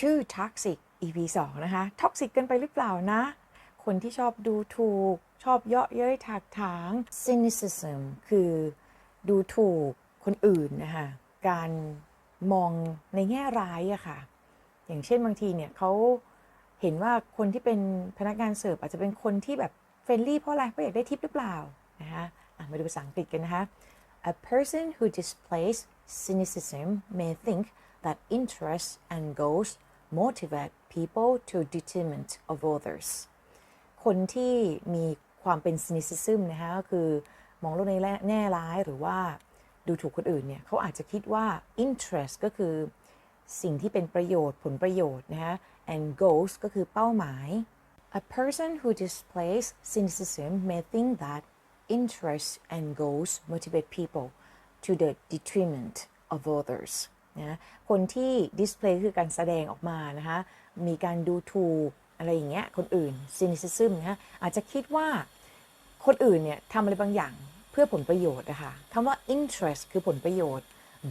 ชื่อ toxic EP 2 นะคะ toxic กันไปหรือเปล่านะ คนที่ชอบดูถูก ชอบเยาะเย้ยถักถาง cynicism คือดูถูกคนอื่นนะคะ การมองในแง่ร้ายอะค่ะ อย่างเช่นบางทีเนี่ยเขาเห็นว่าคนที่เป็นพนักงานเสิร์ฟอาจจะเป็นคนที่แบบเฟรนลี่เพราะอะไรเพราะอยากได้ทิปหรือเปล่านะคะมาดูภาษาอังกฤษกันนะคะ A person who displays cynicism may think that interests and goals motivate people to detriment of others คนที่มีความเป็น cynicism นะคะก็คือมองโลกในแง่ร้ายหรือว่าดูถูกคนอื่นเนี่ยเขาอาจจะคิดว่า interest ก็คือสิ่งที่เป็นประโยชน์ผลประโยชน์นะคะ and goals ก็คือเป้าหมาย A person who displays cynicism may think that interests and goals motivate people to the detriment of others นะคนที่ display คือการแสดงออกมานะคะมีการดูถูกอะไรอย่างเงี้ยคนอื่น cynicism นะอาจจะคิดว่าคนอื่นเนี่ยทำอะไรบางอย่างเพื่อผลประโยชน์นะคะคำว่า interest คือผลประโยชน์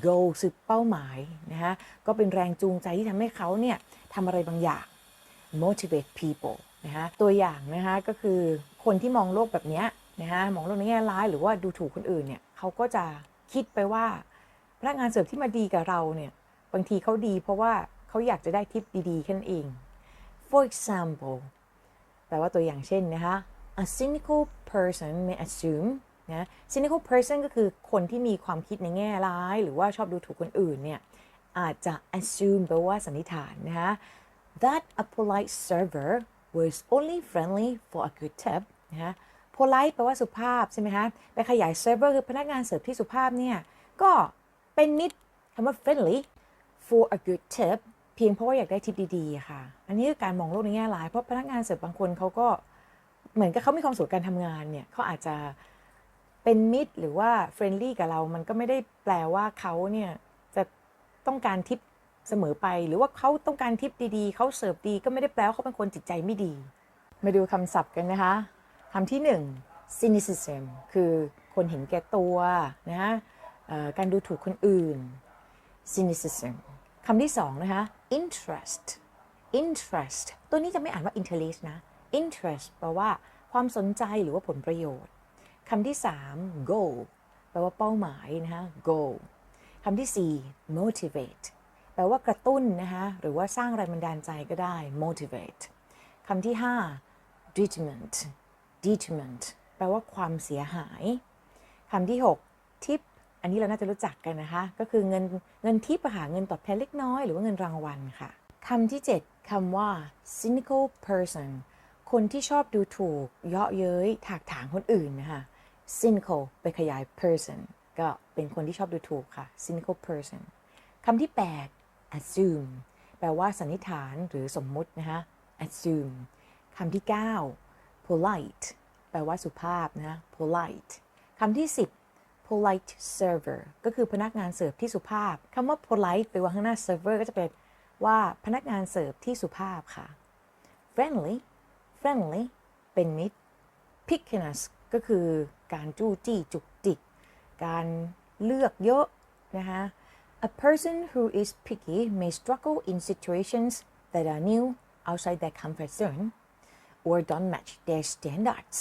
goal คือเป้าหมายนะคะก็เป็นแรงจูงใจที่ทำให้เขาเนี่ยทำอะไรบางอย่าง motivate people นะคะตัวอย่างนะคะก็คือคนที่มองโลกแบบเนี้ยนะคะมองโลกในแง่ร้ายหรือว่าดูถูกคนอื่นเนี่ยเขาก็จะคิดไปว่า พนักงานเสิร์ฟที่มาดีกับเราเนี่ยบางทีเขาดีเพราะว่าเขาอยากจะได้ทิปดีๆแค่นั้นเอง for example แปลว่าตัวอย่างเช่นนะคะ a cynical person may assume นะ cynical person ก็คือคนที่มีความคิดในแง่ร้าย หรือว่าชอบดูถูกคนอื่นเนี่ยอาจจะ assume แปลว่าสันนิษฐานนะคะ that a polite server was only friendly for a good tip นะ polite แปลว่าสุภาพใช่ไหมคะ ไปขยาย server คือพนักงานเสิร์ฟที่สุภาพเนี่ย ก็ เป็นมิตรคำว่า friendly for a good tip เพียงเพราะว่าอยากได้ทิปดีๆ ค่ะ อันนี้คือการมองโลกในแง่ร้าย เพราะพนักงานเสิร์ฟบางคนเขาก็เหมือนกับเขามีความสุขการทำงานเนี่ยเขาอาจจะเป็นมิตรหรือว่าเฟรนลี่กับเรา มันก็ไม่ได้แปลว่าเขาเนี่ยจะต้องการทิปเสมอไป หรือว่าเขาต้องการทิปดีๆ เขาเสิร์ฟดีก็ไม่ได้แปลว่าเขาเป็นคนจิตใจไม่ดี มาดูคำศัพท์กันนะคะคำที่หนึ่ง cynicism คือคนเห็นแก่ตัวนะฮะ การดูถูกคนอื่น cynicism คำที่สองนะคะ interest interest ตัวนี้จะไม่อ่านว่า interest นะ interest แปลว่าความสนใจหรือว่าผลประโยชน์คำที่สาม goal แปลว่าเป้าหมายนะคะ goal คำที่สี่ motivate แปลว่ากระตุ้นนะคะหรือว่าสร้างแรงบันดาลใจก็ได้ motivate คำที่ห้า detriment detriment แปลว่าความเสียหายคำที่หก tip อันนี้เราน่าจะรู้จักกันนะคะ ก็คือเงินเงินทิประหาเงินตอบแทนเล็กน้อย หรือว่าเงินรางวัลค่ะคำที่ 7คำว่า cynical person คนที่ชอบดูถูก เยาะเย้ยถากถางคนอื่นนะคะ cynical ไปขยาย person ก็เป็นคนที่ชอบดูถูกค่ะ cynical person คำที่ 8 assume แปลว่าสันนิษฐานหรือสมมุตินะคะ assume คำที่ 9 polite แปลว่าสุภาพนะ polite คำที่ 10 polite server ก็คือพนักงานเสิร์ฟที่สุภาพคำว่า polite ไปวางข้างหน้า server ก็จะเป็นว่าพนักงานเสิร์ฟที่สุภาพค่ะ friendly friendly เป็นมิตร pickiness ก็คือการจู้จี้จุกจิก การเลือกเยอะนะคะ A person who is picky may struggle in situations that are new outside their comfort zone or don't match their standards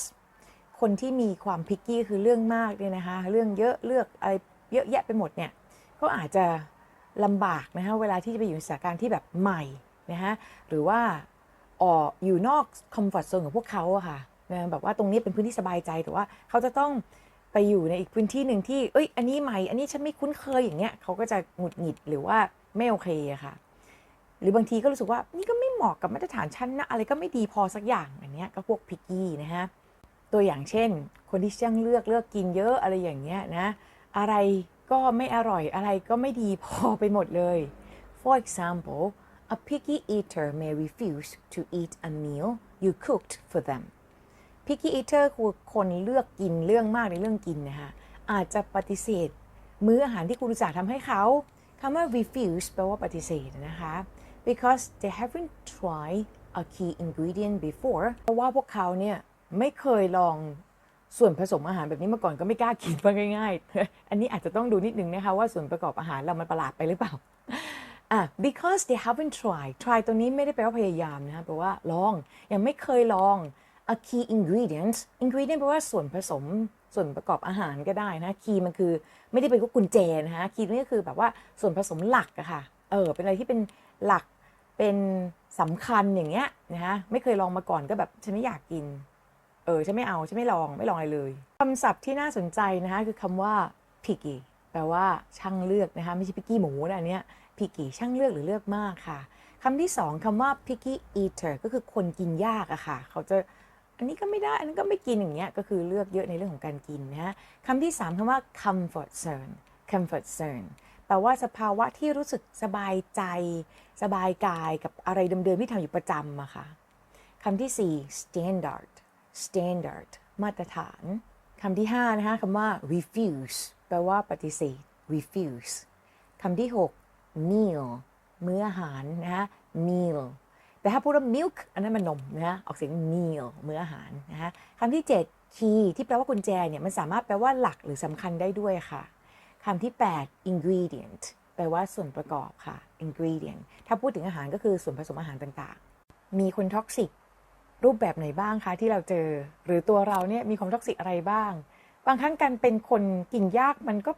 คนที่มีความพิกกี้คือเรื่องมากเนี่ยนะคะ เรื่องเยอะเลือกอะไรเยอะแยะไปหมดเนี่ยเขาอาจจะลำบากนะคะเวลาที่จะไปอยู่ในสถานการณ์ที่แบบใหม่นะคะหรือว่าออกอยู่นอกคอมฟอร์ทโซนของพวกเขาอะค่ะนะแบบว่าตรงนี้เป็นพื้นที่สบายใจแต่ว่าเขาจะต้องไปอยู่ในอีกพื้นที่หนึ่งที่ เอ้ย อันนี้ใหม่ อันนี้ฉันไม่คุ้นเคยอย่างเงี้ยเขาก็จะหงุดหงิดหรือว่าไม่โอเคอะค่ะ หรือบางทีก็รู้สึกว่านี่ก็ไม่เหมาะกับมาตรฐานชั้นนะอะไรก็ไม่ดีพอสักอย่างอันเนี้ยก็พวกพิกกี้นะฮะ ตัวอย่างเช่น คนที่ช่างเลือกเลือกกินเยอะอะไรอย่างเงี้ยนะ อะไรก็ไม่อร่อยอะไรก็ไม่ดีพอไปหมดเลย For example a picky eater may refuse to eat a meal you cooked for them picky eater คือคนเลือกกินเรื่องมากในเรื่องกินนะคะอาจจะปฏิเสธ มื้ออาหารที่คุณอุตส่าทำให้เขาคำว่า refuse แปลว่าปฏิเสธนะคะ because they haven't tried a key ingredient before เพราะว่าพวกเขาเนี่ย ไม่เคยลองส่วนผสมอาหารแบบนี้มาก่อนก็ไม่กล้ากินมาง่าย ๆ อันนี้อาจจะต้องดูนิดนึงนะคะว่าส่วนประกอบอาหารเรามันประหลาดไปหรือเปล่าอะ because they haven't tried try ตัวนี้ไม่ได้แปลว่าพยายามนะคะแปลว่าลอง ยังไม่เคยลอง a key ingredient ingredient แปลว่าส่วนผสมส่วนประกอบอาหารก็ได้นะ key มันคือไม่ได้เป็นกุญแจนะคะ key นี่ก็คือแบบว่าส่วนผสมหลักอะค่ะ เออ เป็นอะไรที่เป็นหลักเป็นสำคัญอย่างเงี้ยนะคะไม่เคยลองมาก่อนก็แบบฉันไม่อยากกิน เออฉันไม่เอาฉันไม่ลองไม่ลองอะไรเลยคำศัพท์ที่น่าสนใจนะคะคือคำว่า picky แปลว่าช่างเลือกนะคะไม่ใช่ picky หมูนะอันเนี้ย picky ช่างเลือกหรือเลือกมากค่ะคำที่สองคำว่า picky eater ก็คือคนกินยากอะค่ะ เขาจะอันนี้ก็ไม่ได้ อันนั้นก็ไม่กินอย่างเงี้ย ก็คือเลือกเยอะในเรื่องของการกินนะฮะคำที่สามคำว่า comfort zone comfort zone แปลว่าสภาวะที่รู้สึกสบายใจ สบายกายกับอะไรเดิมๆที่ทำอยู่ประจำอะค่ะคำที่สี่ standard standard มาตรฐานคำที่ 5 นะคะคำว่า refuse แปลว่าปฏิเสธ refuse คำที่ 6 meal มื้ออาหารนะคะ meal แต่ถ้าพูดว่า milk อันนั้นมันนมนะคะออกเสียง meal มื้ออาหารนะคะคำที่ 7 key ที่แปลว่ากุญแจเนี่ยมันสามารถแปลว่าหลักหรือสำคัญได้ด้วยค่ะคำที่ 8 ingredient แปลว่าส่วนประกอบค่ะ ingredient ถ้าพูดถึงอาหารก็คือส่วนผสมอาหารต่างๆ มีคนท็อกซิก รูปแบบไหนบ้างคะที่เราเจอ หรือตัวเราเนี่ยมีความท็อกซิกอะไรบ้าง บางครั้งการเป็นคนกินยากมันก็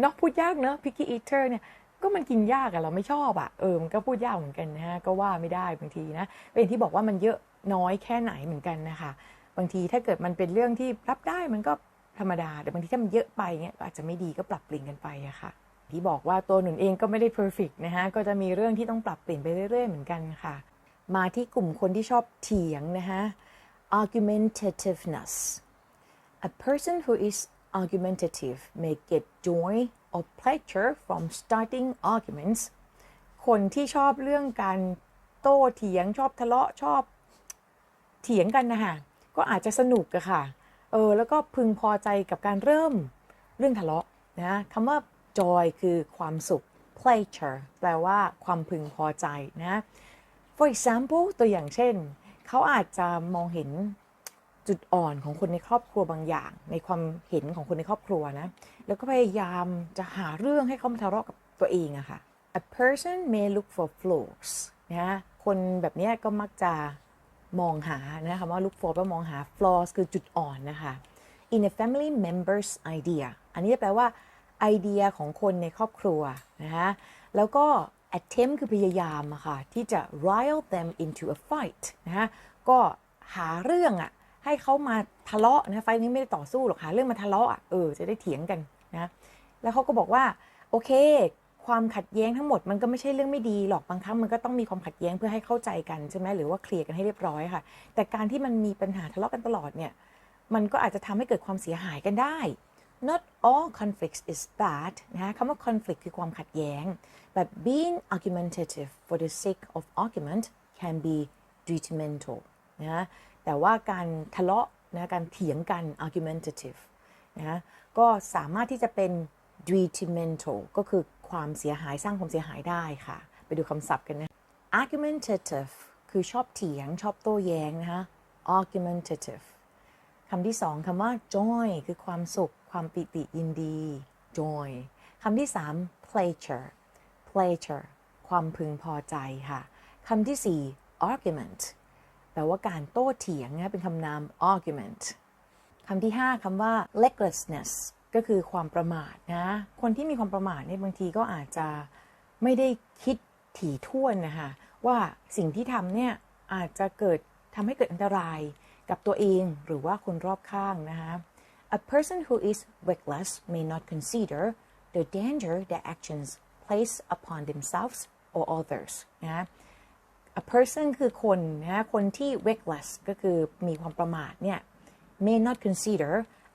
เนาะพูดยากเนอะ picky eater เนี่ยก็มันกินยากอะเราไม่ชอบอะเออมันก็พูดยากเหมือนกันนะฮะก็ว่าไม่ได้บางทีนะเป็นที่บอกว่ามันเยอะน้อยแค่ไหนเหมือนกันนะคะบางทีถ้าเกิดมันเป็นเรื่องที่รับได้มันก็ธรรมดาแต่บางทีถ้ามันเยอะไปเนี่ยอาจจะไม่ดีก็ปรับเปลี่ยนกันไปอะค่ะที่บอกว่าตัวหนุนเองก็ไม่ได้ perfect นะฮะก็จะมีเรื่องที่ต้องปรับเปลี่ยนไปเรื่อยๆเหมือนกันค่ะ มาที่กลุ่มคนที่ชอบเถียงนะฮะ argumentativeness a person who is argumentative may get joy or pleasure from starting arguments คนที่ชอบเรื่องการโต้เถียงชอบทะเลาะชอบเถียงกันนะคะก็อาจจะสนุกอะค่ะ เออ แล้วก็พึงพอใจกับการเริ่มเรื่องทะเลาะนะคำว่า joy คือความสุข pleasure แปลว่าความพึงพอใจนะ for example ตัวอย่างเช่น เขาอาจจะมองเห็นจุดอ่อนของคนในครอบครัวบางอย่าง ในความเห็นของคนในครอบครัวนะ แล้วก็พยายามจะหาเรื่องให้เขามาทะเลาะกับตัวเองอะค่ะ a person may look for flaws นะคนแบบนี้ก็มักจะมองหานะคำว่า look for แปลว่ามองหา flaws คือจุดอ่อนนะคะ in a family member's idea อันนี้แปลว่าไอเดียของคนในครอบครัวนะคะแล้วก็ attempt คือพยายามอะค่ะที่จะ rile them into a fight นะคะก็หาเรื่องอะให้เขามาทะเลาะนะไฟนี้ไม่ได้ต่อสู้หรอกหาเรื่องมาทะเลาะอะเออจะได้เถียงกันนะแล้วเขาก็บอกว่าโอเค ความขัดแย้งทั้งหมดมันก็ไม่ใช่เรื่องไม่ดีหรอกบางครั้งมันก็ต้องมีความขัดแย้งเพื่อให้เข้าใจกันใช่ไหมหรือว่าเคลียร์กันให้เรียบร้อยค่ะ แต่การที่มันมีปัญหาทะเลาะกันตลอดเนี่ยมันก็อาจจะทำให้เกิดความเสียหายกันได้ not all conflicts is bad นะคำว่า conflict คือความขัดแย้ง but being argumentative for the sake of argument can be detrimental นะแต่ว่าการทะเลาะนะการเถียงกัน argumentative นะก็สามารถที่จะเป็น detrimental ก็คือความเสียหายสร้างความเสียหายได้ค่ะ ไปดูคำศัพท์กันนะ argumentative คือชอบเถียงชอบโต้แย้งนะคะ argumentative คำที่สองคำว่า joy คือความสุข ความปิติยินดี joy คำที่สาม pleasure pleasure ความพึงพอใจค่ะคำที่สี่ argument แปลว่าการโต้เถียงนะเป็นคำนาม argument คำที่ห้าคำว่า recklessness ก็คือความประมาทนะ คนที่มีความประมาทเนี่ยบางทีก็อาจจะไม่ได้คิดถี่ถ้วนนะคะว่าสิ่งที่ทำเนี่ยอาจจะเกิดทำให้เกิดอันตรายกับตัวเองหรือว่าคนรอบข้างนะคะ A person who is reckless may not consider the danger their actions place upon themselves or others นะ A person คือคนนะคนที่ reckless ก็คือมีความประมาทเนี่ย may not consider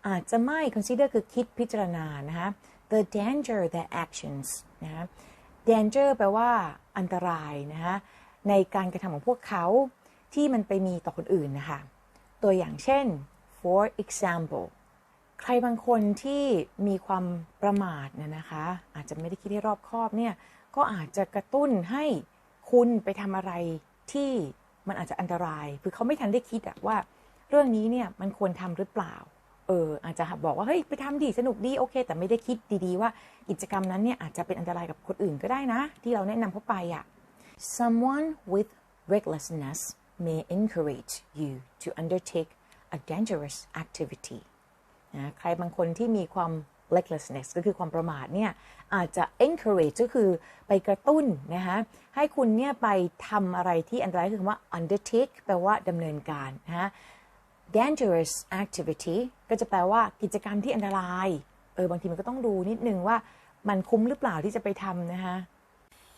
อาจจะไม่ consider คือคิดพิจารณานะคะ the danger their actions นะ danger แปลว่าอันตรายนะคะในการกระทำของพวกเขาที่มันไปมีต่อคนอื่นนะคะ ตัวอย่างเช่น for example ใครบางคนที่มีความประมาทเนี่ยนะคะ อาจจะไม่ได้คิดให้รอบคอบเนี่ยก็อาจจะกระตุ้นให้คุณไปทำอะไรที่มันอาจจะอันตรายคือเขาไม่ทันได้คิดอะว่า เรื่องนี้เนี่ยมันควรทำหรือเปล่าเอออาจจะบอกว่าเฮ้ยไปทำดีสนุกดีโอเค แต่ไม่ได้คิดดีๆว่ากิจกรรมนั้นเนี่ยอาจจะเป็นอันตรายกับคนอื่นก็ได้นะ ที่เราแนะนำเขาไปอะ someone with recklessness may encourage you to undertake a dangerous activity นะใครบางคนที่มีความ recklessness ก็คือความประมาทเนี่ยอาจจะ encourage ก็คือไปกระตุ้นนะคะให้คุณเนี่ยไปทำอะไรที่อันตรายคือคำว่า undertake แปลว่าดำเนินการนะ dangerous activity ก็จะแปลว่ากิจกรรมที่อันตรายเออบางทีมันก็ต้องดูนิดนึงว่ามันคุ้มหรือเปล่าที่จะไปทำนะคะ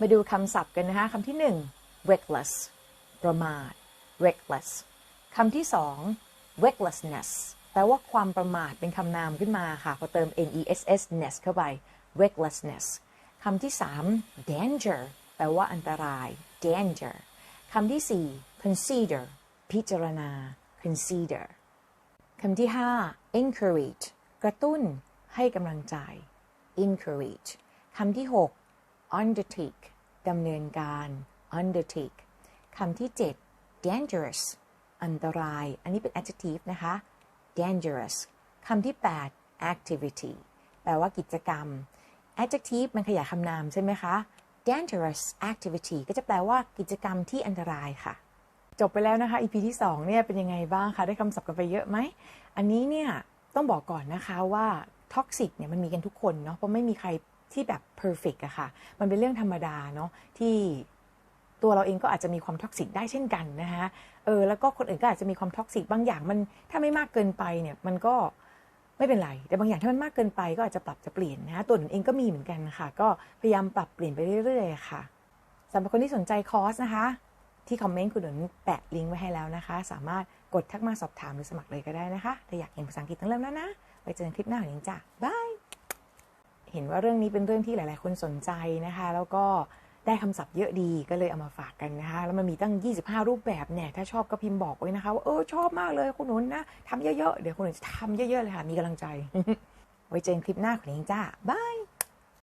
มาดูคำศัพท์กันนะคะคำที่หนึ่ง reckless ประมาท reckless คำที่สอง recklessness แปลว่าความประมาทเป็นคำนามขึ้นมาค่ะพอเติม ness ness เข้าไป recklessness คำที่สาม danger แปลว่าอันตราย danger คำที่สี่ consider พิจารณา consider คำที่ 5 encourage กระตุ้น ให้กำลังใจ encourage คำที่ 6 undertake ดำเนินการ undertake คำที่ 7 dangerous อันตราย อันนี้เป็น adjective นะคะ dangerous คำที่ 8 activity แปลว่ากิจกรรม adjective มันขยายคำนามใช่ไหมคะ dangerous activity ก็จะแปลว่ากิจกรรมที่อันตรายค่ะ จบไปแล้วนะคะ EP ที่2เนี่ยเป็นยังไงบ้างคะ ได้คำศัพท์กันไปเยอะไหม อันนี้เนี่ยต้องบอกก่อนนะคะว่าท็อกซิกเนี่ยมันมีกันทุกคนเนาะ เพราะไม่มีใครที่แบบ perfect อะค่ะ มันเป็นเรื่องธรรมดาเนาะที่ ตัวเราเองก็อาจจะมีความท็อกซิกได้เช่นกันนะคะเออแล้วก็คนอื่นก็อาจจะมีความท็อกซิกบางอย่างมันถ้าไม่มากเกินไปเนี่ยมันก็ไม่เป็นไร แต่บางอย่างถ้ามันมากเกินไปก็อาจจะปรับจะเปลี่ยนนะะตัวหนูเองก็มีเหมือนกันค่ะ ก็พยายามปรับเปลี่ยนไปเรื่อยๆค่ะสำหรับคนที่สนใจคอร์สนะคะ ที่คอมเมนต์คุณหนุนแปะลิงก์ไว้ให้แล้วนะคะ สามารถกดทักมาสอบถามหรือสมัครเลยก็ได้นะคะถ้าอยากเรียนภาษาอังกฤษต้องเริ่มแล้วนะไปเจอกันคลิปหน้าของนิงจ้ะบายเห็นว่าเรื่องนี้เป็นเรื่องที่หลาย ๆ คนสนใจนะคะ แล้วก็ ได้คำศัพท์เยอะดีก็เลยเอามาฝากกันนะคะ แล้วมันมีตั้ง 25 รูปแบบเนี่ย ถ้าชอบก็พิมพ์บอกไว้นะคะ ว่าเออชอบมากเลยคุณหนุนนะทำเยอะๆ เดี๋ยวคุณหนุนจะทำเยอะๆเลยค่ะ มีกำลังใจ ไว้เจอกันคลิปหน้าของนิงจ้าบาย